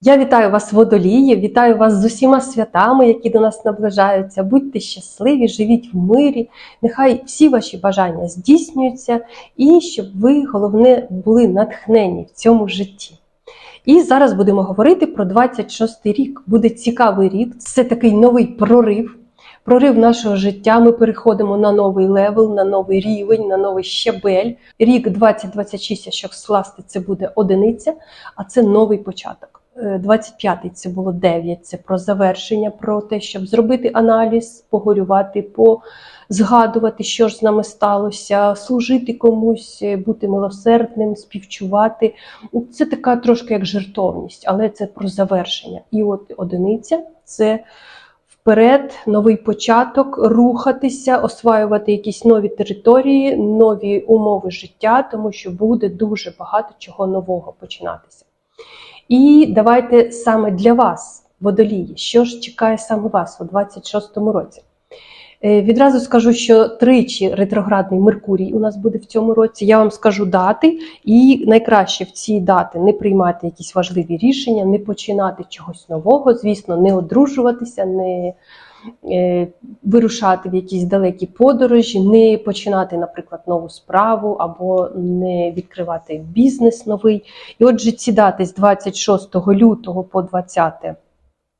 Я вітаю вас, водолії, вітаю вас з усіма святами, які до нас наближаються. Будьте щасливі, живіть в мирі. Нехай всі ваші бажання здійснюються, і щоб ви, головне, були натхнені в цьому житті. І зараз будемо говорити про 26-й рік. Буде цікавий рік. Це такий новий прорив. Прорив нашого життя. Ми переходимо на новий левел, на новий рівень, на новий щабель. Рік 2026, якщо скласти, це буде одиниця, а це новий початок. 25-й це було 9, це про завершення, про те, щоб зробити аналіз, погорювати, позгадувати, що ж з нами сталося, служити комусь, бути милосердним, співчувати. Це така трошки як жертовність, але це про завершення. І от одиниця це вперед, новий початок, рухатися, осваювати якісь нові території, нові умови життя, тому що буде дуже багато чого нового починатися. І давайте саме для вас, водолії, що ж чекає саме вас у 26-му році. Е, Відразу скажу, що тричі ретроградний Меркурій у нас буде в цьому році. Я вам скажу дати, і найкраще в ці дати не приймати якісь важливі рішення, не починати чогось нового, звісно, не одружуватися, не вирушати в якісь далекі подорожі, не починати, наприклад, нову справу або не відкривати бізнес новий. І отже, ці дати з 26 лютого по 20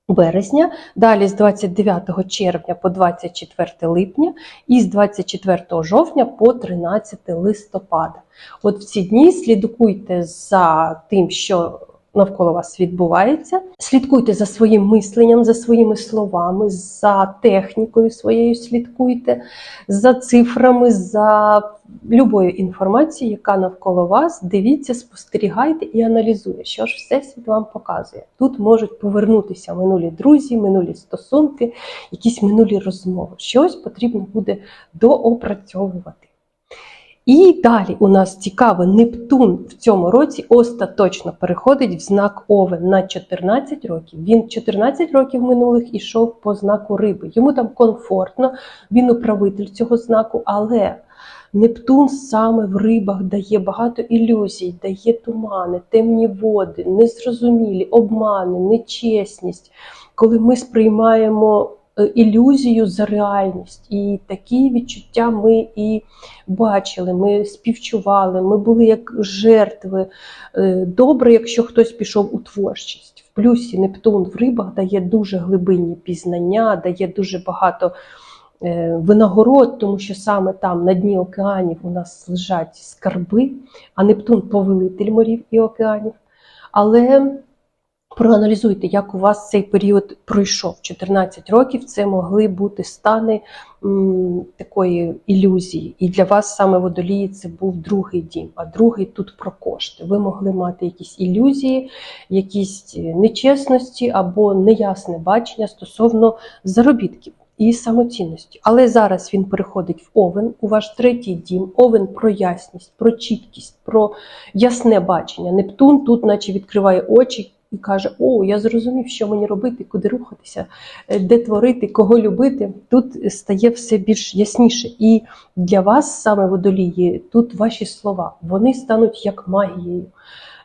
березня, далі з 29 червня по 24 липня і з 24 жовтня по 13 листопада. От в ці дні слідкуйте за тим, що навколо вас відбувається. Слідкуйте за своїм мисленням, за своїми словами, за технікою своєю слідкуйте, за цифрами, за любою інформацією, яка навколо вас. Дивіться, спостерігайте і аналізує, що ж всесвіт вам показує. Тут можуть повернутися минулі друзі, минулі стосунки, якісь минулі розмови. Щось потрібно буде доопрацьовувати. І далі у нас цікаво, Нептун в цьому році остаточно переходить в знак Овен на 14 років. Він 14 років минулих ішов по знаку риби. Йому там комфортно, він управитель цього знаку, але Нептун саме в рибах дає багато ілюзій, дає тумани, темні води, незрозумілі, обмани, нечесність, коли ми сприймаємо ілюзію за реальність. І такі відчуття ми і бачили, ми співчували, ми були як жертви. Е, Добре, якщо хтось пішов у творчість. В плюсі Нептун в рибах дає дуже глибинні пізнання, дає дуже багато е, винагород, тому що саме там на дні океанів у нас лежать скарби, а Нептун повелитель морів і океанів. Але проаналізуйте, як у вас цей період пройшов. 14 років це могли бути стани м, такої ілюзії. І для вас саме водолії це був другий дім, а другий тут про кошти. Ви могли мати якісь ілюзії, якісь нечесності або неясне бачення стосовно заробітків. І самоцінності. Але зараз він переходить в овен, у ваш третій дім. Овен про ясність, про чіткість, про ясне бачення. Нептун тут, наче відкриває очі і каже: О, я зрозумів, що мені робити, куди рухатися, е, де творити, кого любити. Тут стає все більш ясніше. І для вас, саме водолії, тут ваші слова, вони стануть як магією.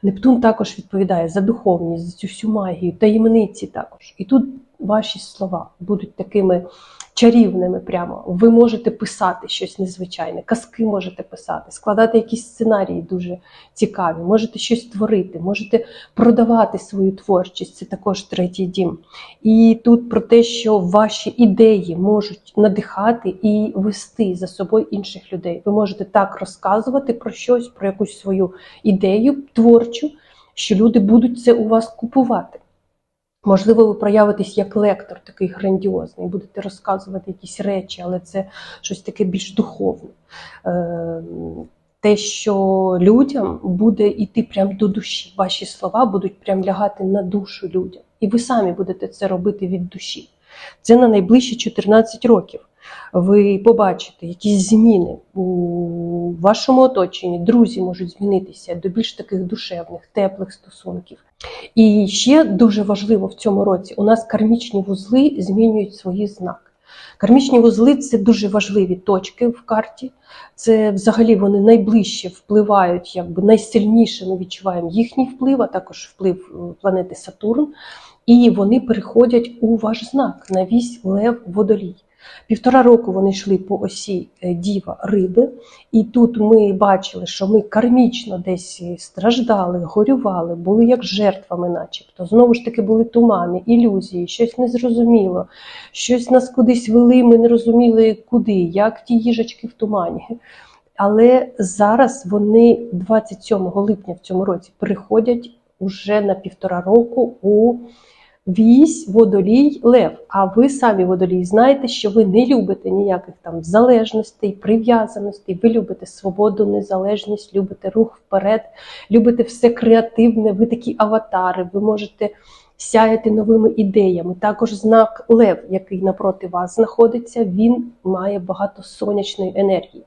Нептун також відповідає за духовність, за цю всю магію, таємниці також. І тут ваші слова будуть такими чарівними прямо. Ви можете писати щось незвичайне, казки можете писати, складати якісь сценарії дуже цікаві, можете щось творити, можете продавати свою творчість. Це також третій дім. І тут про те, що ваші ідеї можуть надихати і вести за собою інших людей. Ви можете так розказувати про щось, про якусь свою ідею творчу, що люди будуть це у вас купувати. Можливо, ви проявитесь як лектор, такий грандіозний, будете розказувати якісь речі, але це щось таке більш духовне. Е, Те, що людям буде йти прямо до душі. Ваші слова будуть прям лягати на душу людям. І ви самі будете це робити від душі. Це на найближчі 14 років. Ви побачите якісь зміни у вашому оточенні. Друзі можуть змінитися до більш таких душевних, теплих стосунків. І ще дуже важливо в цьому році: у нас кармічні вузли змінюють свої знаки. Кармічні вузли це дуже важливі точки в карті. Це взагалі вони найближче впливають, якби найсильніше ми відчуваємо їхній вплив, а також вплив е, планети Сатурн. І вони переходять у ваш знак на вісь Лев Водолій. Півтора року вони йшли по осі е, Діва Риби, і тут ми бачили, що ми кармічно десь страждали, горювали, були як жертвами, начебто. Знову ж таки були тумани, ілюзії, щось незрозуміло, щось нас кудись вели, ми не розуміли куди, як ті їжачки в тумані. Але зараз вони 27 липня в цьому році приходять уже на півтора року у вісь, водолій, лев. А ви самі водолій знаєте, що ви не любите ніяких там залежностей, прив'язаностей. Ви любите свободу, незалежність, любите рух вперед, любите все креативне. Ви такі аватари. Ви можете сяяти новими ідеями. Також знак Лев, який напроти вас знаходиться, він має багато сонячної енергії.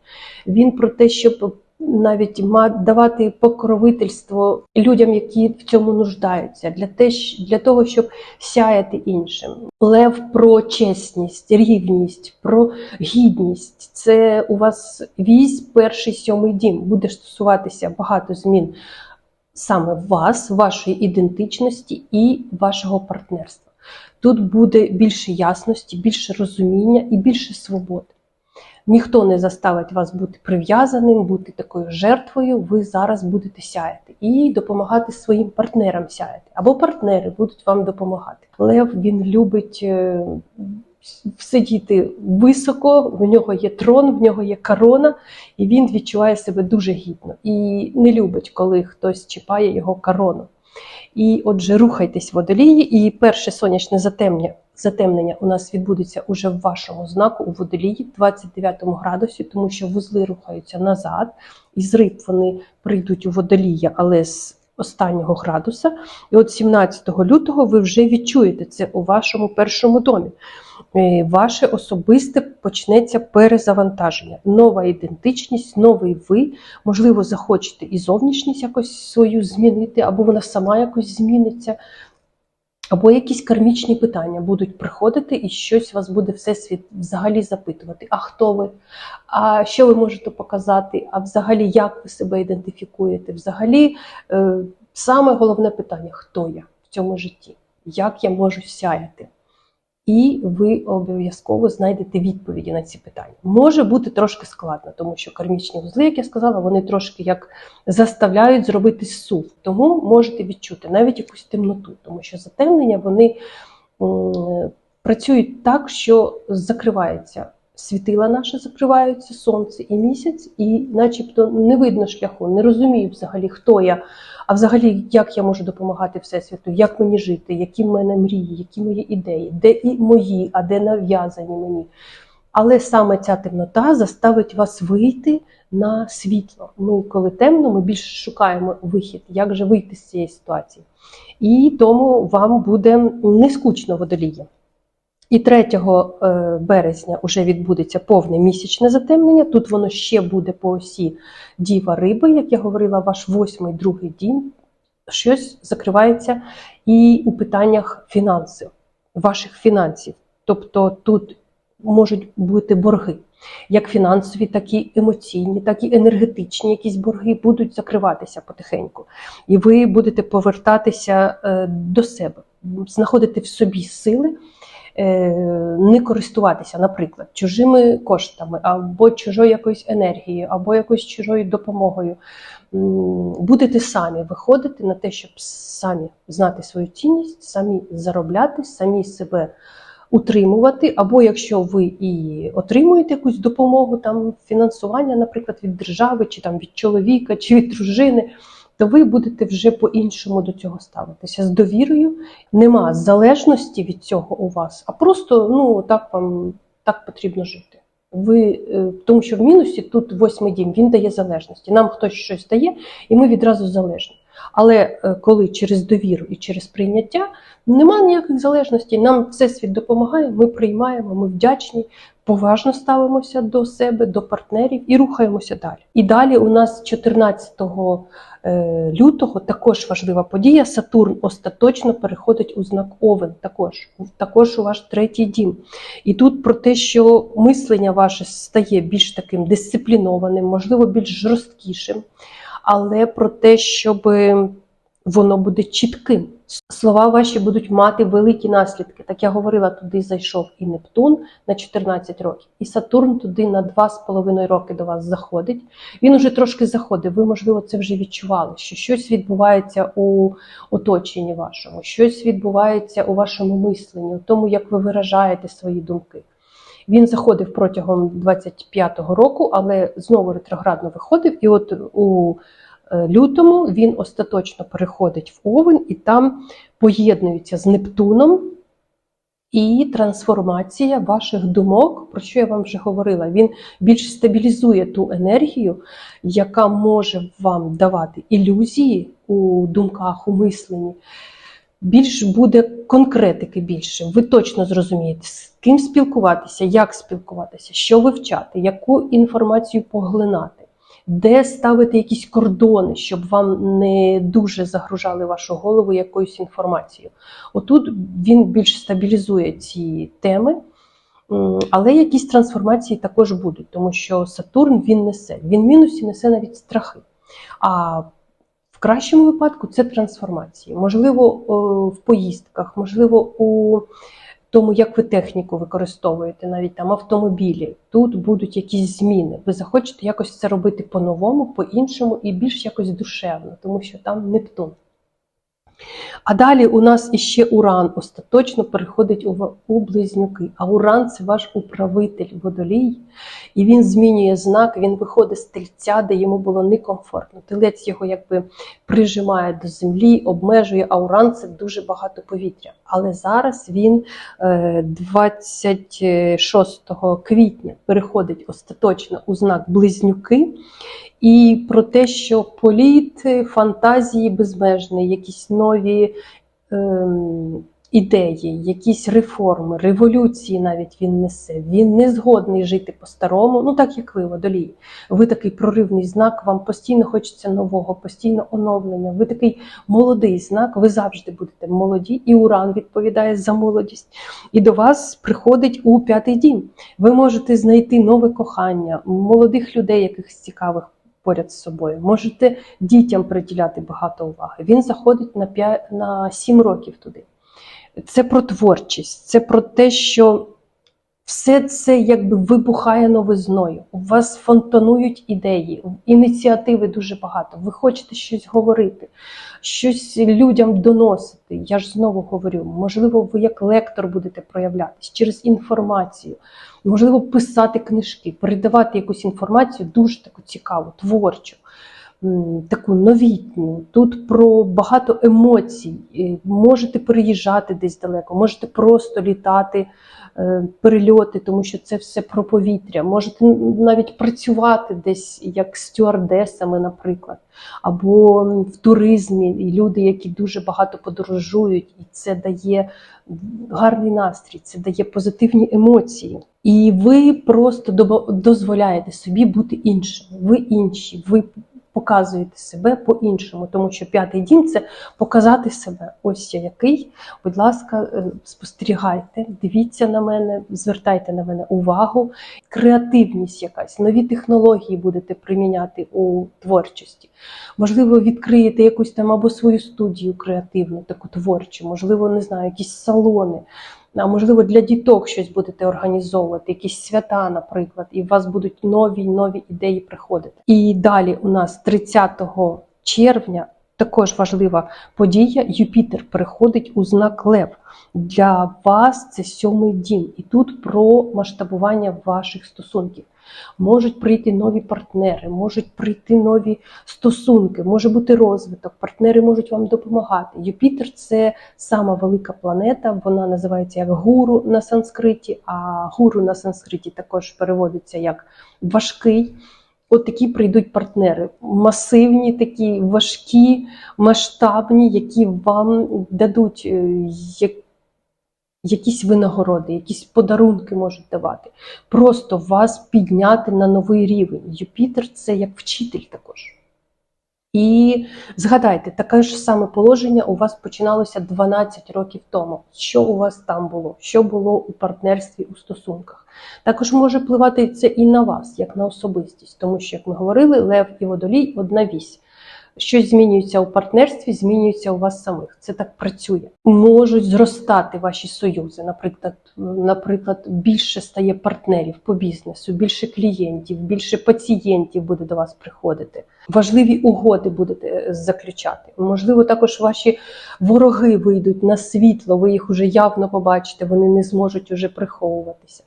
Він про те, щоб навіть давати покровительство людям, які в цьому нуждаються, для, те, для того, щоб сяяти іншим. Лев про чесність, рівність, про гідність. Це у вас вісь, перший сьомий дім. Буде стосуватися багато змін саме вас, вашої ідентичності і вашого партнерства. Тут буде більше ясності, більше розуміння і більше свободи. Ніхто не заставить вас бути прив'язаним, бути такою жертвою. Ви зараз будете сяяти і допомагати своїм партнерам сяяти. Або партнери будуть вам допомагати. Лев він любить е, сидіти високо, в нього є трон, в нього є корона, і він відчуває себе дуже гідно і не любить, коли хтось чіпає його корону. І отже, рухайтесь водолії, і перше сонячне затемнення, затемнення у нас відбудеться уже в вашому знаку у водолії, 29 градусі, тому що вузли рухаються назад, і з риб вони прийдуть у водолія, але з останнього градуса. І от 17 лютого ви вже відчуєте це у вашому першому домі. Е, Ваше особисте почнеться перезавантаження, нова ідентичність, новий ви. Можливо, захочете і зовнішність якось свою змінити, або вона сама якось зміниться. Або якісь кармічні питання будуть приходити, і щось вас буде всесвіт взагалі запитувати: а хто ви? А що ви можете показати? А взагалі, як ви себе ідентифікуєте? Взагалі, е, саме головне питання: хто я в цьому житті? Як я можу сяяти? І ви обов'язково знайдете відповіді на ці питання. Може бути трошки складно, тому що кармічні вузли, як я сказала, вони трошки як заставляють зробити сув. Тому можете відчути навіть якусь темноту, тому що затемнення вони працюють так, що закривається світила наша, закриваються сонце і місяць, і начебто не видно шляху, не розумію взагалі, хто я, а взагалі, як я можу допомагати Всесвіту, як мені жити, які в мене мрії, які мої ідеї, де і мої, а де нав'язані мені. Але саме ця темнота заставить вас вийти на світло. Ми, коли темно, ми більше шукаємо вихід, як же вийти з цієї ситуації. І тому вам буде не скучно водоліє. І 3 е, березня вже відбудеться повне місячне затемнення. Тут воно ще буде по осі Діва Риби, як я говорила, ваш восьмий, другий дім. Щось закривається і у питаннях фінансів, ваших фінансів. Тобто тут можуть бути борги, як фінансові, так і емоційні, так і енергетичні якісь борги будуть закриватися потихеньку. І ви будете повертатися е, до себе, знаходити в собі сили не користуватися, наприклад, чужими коштами, або чужою якоюсь енергією, або якоюсь чужою допомогою. Будете самі виходити на те, щоб самі знати свою цінність, самі заробляти, самі себе утримувати. Або якщо ви і отримуєте якусь допомогу, там фінансування, наприклад, від держави, чи там від чоловіка, чи від дружини то ви будете вже по-іншому до цього ставитися з довірою. Нема залежності від цього у вас, а просто ну так вам так потрібно жити. Ви е, тому, що в мінусі тут восьмий дім він дає залежності. Нам хтось щось дає, і ми відразу залежні. Але е, коли через довіру і через прийняття нема ніяких залежностей. Нам всесвіт допомагає, ми приймаємо, ми вдячні, поважно ставимося до себе, до партнерів і рухаємося далі. І далі у нас 14 е, лютого також важлива подія. Сатурн остаточно переходить у знак Овен, також, також у ваш третій дім. І тут про те, що мислення ваше стає більш таким дисциплінованим, можливо, більш жорсткішим, але про те, щоб воно буде чітким. Слова ваші будуть мати великі наслідки. Так я говорила, туди зайшов і Нептун на 14 років, і Сатурн туди на 2,5 роки до вас заходить. Він уже трошки заходить. Ви, можливо, це вже відчували, що щось відбувається у оточенні вашому, щось відбувається у вашому мисленні, у тому, як ви виражаєте свої думки. Він заходив протягом 25-го року, але знову ретроградно виходив. І от у е, лютому він остаточно переходить в Овен і там поєднується з Нептуном і трансформація ваших думок, про що я вам вже говорила. Він більш стабілізує ту енергію, яка може вам давати ілюзії у думках, у мисленні. Більш буде конкретики більше. Ви точно зрозумієте, з ким спілкуватися, як спілкуватися, що вивчати, яку інформацію поглинати, де ставити якісь кордони, щоб вам не дуже загружали вашу голову якоюсь інформацією. Отут він більш стабілізує ці теми. Але якісь трансформації також будуть, тому що Сатурн він несе. Він мінусі несе навіть страхи. А кращому випадку це трансформації. Можливо, в поїздках, можливо, у тому, як ви техніку використовуєте, навіть там автомобілі. Тут будуть якісь зміни. Ви захочете якось це робити по-новому, по-іншому і більш якось душевно, тому що там Нептун. А далі у нас іще Уран остаточно переходить у, близнюки. А Уран це ваш управитель водолій, і він змінює знак, він виходить з тельця, де йому було некомфортно. Телець його якби прижимає до землі, обмежує, а Уран це дуже багато повітря. Але зараз він е, 26 квітня переходить остаточно у знак близнюки. І про те, що політ, фантазії безмежні, якісь нові ем, ідеї, якісь реформи, революції навіть він несе. Він не згодний жити по-старому, ну так як ви, водолій. Ви такий проривний знак, вам постійно хочеться нового, постійно оновлення. Ви такий молодий знак, ви завжди будете молоді, і Уран відповідає за молодість. І до вас приходить у п'ятий дім. Ви можете знайти нове кохання, молодих людей, якихось цікавих поряд з собою. Можете дітям приділяти багато уваги. Він заходить на 5, на 7 років туди. Це про творчість, це про те, що все це якби вибухає новизною. У вас фонтанують ідеї, ініціативи дуже багато. Ви хочете щось говорити, щось людям доносити. Я ж знову говорю, можливо, ви як лектор будете проявлятись через інформацію, можливо, писати книжки, передавати якусь інформацію дуже таку цікаву, творчу. Таку новітню, тут про багато емоцій. Можете переїжджати десь далеко, можете просто літати, е, перельоти, тому що це все про повітря. Можете навіть працювати десь як стюардесами, наприклад, або в туризмі, і люди, які дуже багато подорожують, і це дає гарний настрій, це дає позитивні емоції. І ви просто дозволяєте собі бути іншим. Ви інші, ви показуєте себе по-іншому, тому що п'ятий дім це показати себе. Ось я який. Будь ласка, е, спостерігайте, дивіться на мене, звертайте на мене увагу. Креативність якась, нові технології будете приміняти у творчості. Можливо, відкриєте якусь там або свою студію креативну, таку творчу, можливо, не знаю, якісь салони. А можливо, для діток щось будете організовувати, якісь свята, наприклад, і у вас будуть нові нові ідеї приходити. І далі у нас 30 червня також важлива подія. Юпітер переходить у знак Лев. Для вас це сьомий дім, і тут про масштабування ваших стосунків. Можуть прийти нові партнери, можуть прийти нові стосунки, може бути розвиток, партнери можуть вам допомагати. Юпітер це сама велика планета, вона називається як гуру на санскриті, а гуру на санскриті також переводиться як важкий. От такі прийдуть партнери, масивні, такі важкі, масштабні, які вам дадуть е, якісь винагороди, якісь подарунки можуть давати. Просто вас підняти на новий рівень. Юпітер це як вчитель також. І згадайте, таке ж саме положення у вас починалося 12 років тому. Що у вас там було? Що було у партнерстві у стосунках? Також може впливати це і на вас, як на особистість, тому що, як ми говорили, лев і водолій одна вісь. Щось змінюється у партнерстві, змінюється у вас самих. Це так працює. Можуть зростати ваші союзи. Наприклад, наприклад, більше стає партнерів по бізнесу, більше клієнтів, більше пацієнтів буде до вас приходити. Важливі угоди будете е, заключати. Можливо, також ваші вороги вийдуть на світло. Ви їх уже явно побачите, вони не зможуть уже приховуватися.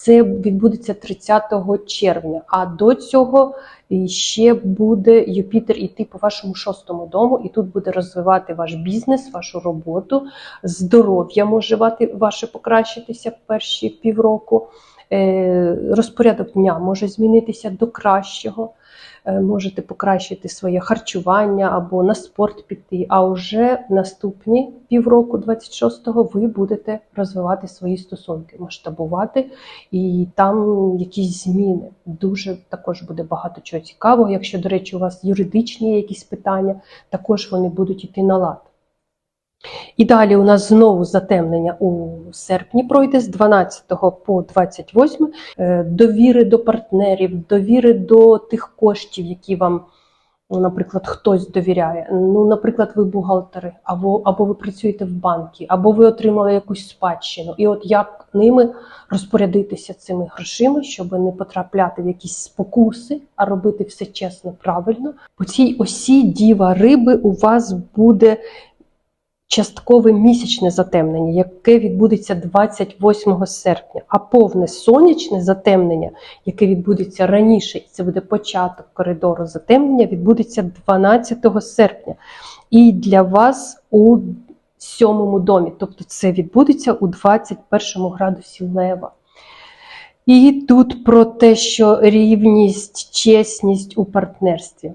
Це відбудеться 30 червня. А до цього ще буде Юпітер іти по вашому шостому дому, і тут буде розвивати ваш бізнес, вашу роботу, здоров'я може ваше покращитися в перші півроку. Е, Розпорядок дня може змінитися до кращого. Е, Можете покращити своє харчування або на спорт піти. А вже наступні півроку, 26-го, ви будете розвивати свої стосунки, масштабувати і там якісь зміни. Дуже також буде багато чого цікавого. Якщо, до речі, у вас юридичні якісь питання, також вони будуть йти на лад. І далі у нас знову затемнення у серпні пройде з 12 по 28 Е, довіри до партнерів, довіри до тих коштів, які вам, ну, наприклад, хтось довіряє. Ну, наприклад, ви бухгалтери, або, або ви працюєте в банку, або ви отримали якусь спадщину. І от як ними розпорядитися цими грошима, щоб не потрапляти в якісь спокуси, а робити все чесно, правильно. По цій осі діва риби у вас буде часткове місячне затемнення, яке відбудеться 28 серпня, а повне сонячне затемнення, яке відбудеться раніше, і це буде початок коридору затемнення, відбудеться 12 серпня. І для вас у сьомому домі, тобто це відбудеться у 21 градусі лева. І тут про те, що рівність, чесність у партнерстві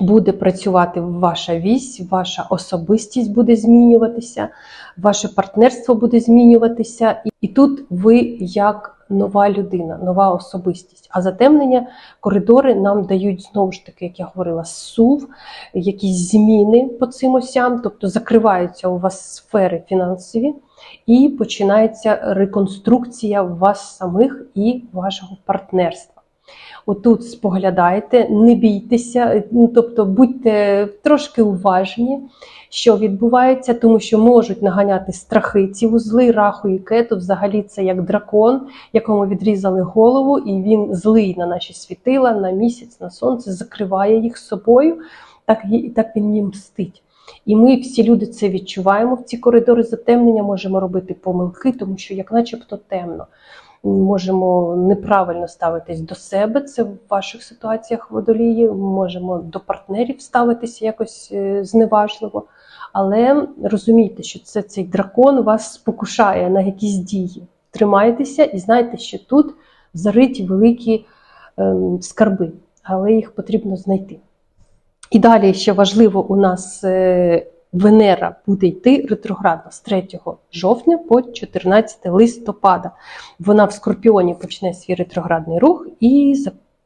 буде працювати ваша вісь, ваша особистість буде змінюватися, ваше партнерство буде змінюватися, і, тут ви як нова людина, нова особистість. А затемнення коридори нам дають знову ж таки, як я говорила, сув, якісь зміни по цим осям, тобто закриваються у вас сфери фінансові. І починається реконструкція вас самих і вашого партнерства. Отут споглядайте, не бійтеся, ну, тобто будьте трошки уважні, що відбувається, тому що можуть наганяти страхи ці вузли, раху і кету. Взагалі це як дракон, якому відрізали голову, і він злий на наші світила, на місяць, на сонце, закриває їх собою, так, так він їм мстить. І ми всі люди це відчуваємо в ці коридори затемнення, можемо робити помилки, тому що як начебто темно. Можемо неправильно ставитись до себе, це в ваших ситуаціях водолії. Можемо до партнерів ставитися якось е, зневажливо. Але розумійте, що це цей дракон вас спокушає на якісь дії. Тримайтеся і знайте, що тут зариті великі ем, скарби, але їх потрібно знайти. І далі ще важливо, у нас е, Венера буде йти ретроградно з 3 жовтня по 14 листопада. Вона в Скорпіоні почне свій ретроградний рух і,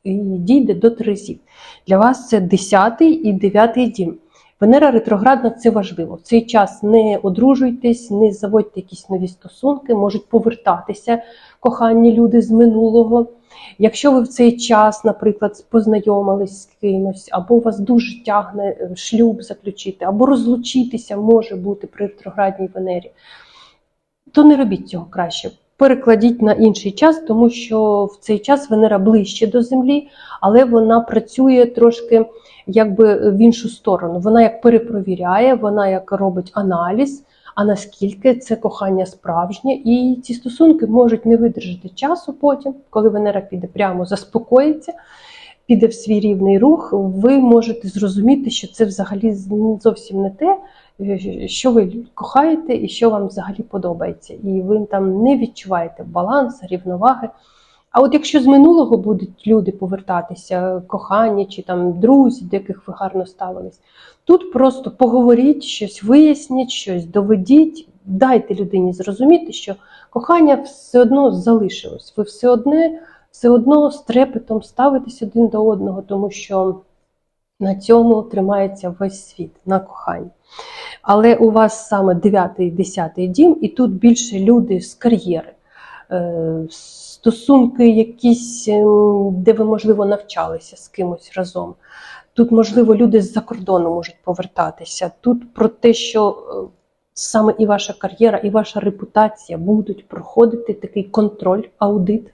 дійде до Терезів. Для вас це 10 і 9 дім. Венера ретроградна це важливо. В цей час не одружуйтесь, не заводьте якісь нові стосунки, можуть повертатися кохані люди з минулого. Якщо ви в цей час, наприклад, познайомились з кимось, або вас дуже тягне е, шлюб заключити, або розлучитися може бути при ретроградній Венері, то не робіть цього краще. Перекладіть на інший час, тому що в цей час Венера ближче до Землі, але вона працює трошки якби в іншу сторону. Вона як перепровіряє, вона як робить аналіз, а наскільки це кохання справжнє, і ці стосунки можуть не видержати часу потім, коли Венера піде прямо заспокоїться, піде в свій рівний рух, ви можете зрозуміти, що це взагалі ну, зовсім не те, що ви кохаєте і що вам взагалі подобається. І ви там не відчуваєте балансу, рівноваги. А от якщо з минулого будуть люди повертатися, кохані чи там друзі, до яких ви гарно ставились, тут просто поговоріть, щось виясніть, щось доведіть, дайте людині зрозуміти, що кохання все одно залишилось. Ви все одне, все одно з трепетом ставитесь один до одного, тому що на цьому тримається весь світ, на коханні. Але у вас саме 9-10 дім, і тут більше люди з кар'єри, стосунки якісь, ем, де ви, можливо, навчалися з кимось разом. Тут, можливо, люди з-за кордону можуть повертатися. Тут про те, що е, саме і ваша кар'єра, і ваша репутація будуть проходити такий контроль, аудит,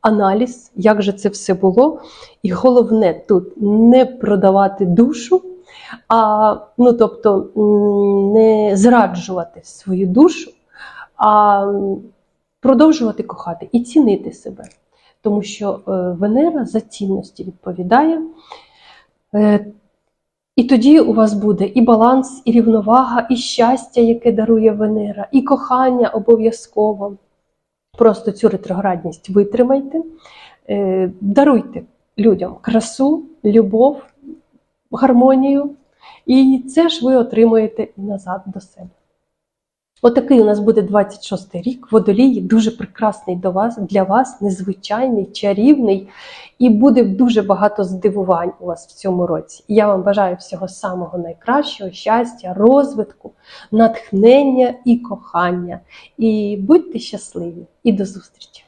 аналіз, як же це все було. І головне тут не продавати душу, а ну тобто не зраджувати свою душу, а продовжувати кохати і цінити себе. Тому що е, Венера за цінності відповідає. Е, І тоді у вас буде і баланс, і рівновага, і щастя, яке дарує Венера, і кохання обов'язково. Просто цю ретроградність витримайте, Е, даруйте людям красу, любов, гармонію, і це ж ви отримуєте назад до себе. Отакий у нас буде 26-й рік. Водолій дуже прекрасний до вас, для вас, незвичайний, чарівний, і буде дуже багато здивувань у вас в цьому році. Я вам бажаю всього самого найкращого, щастя, розвитку, натхнення і кохання. І будьте щасливі! І до зустрічі!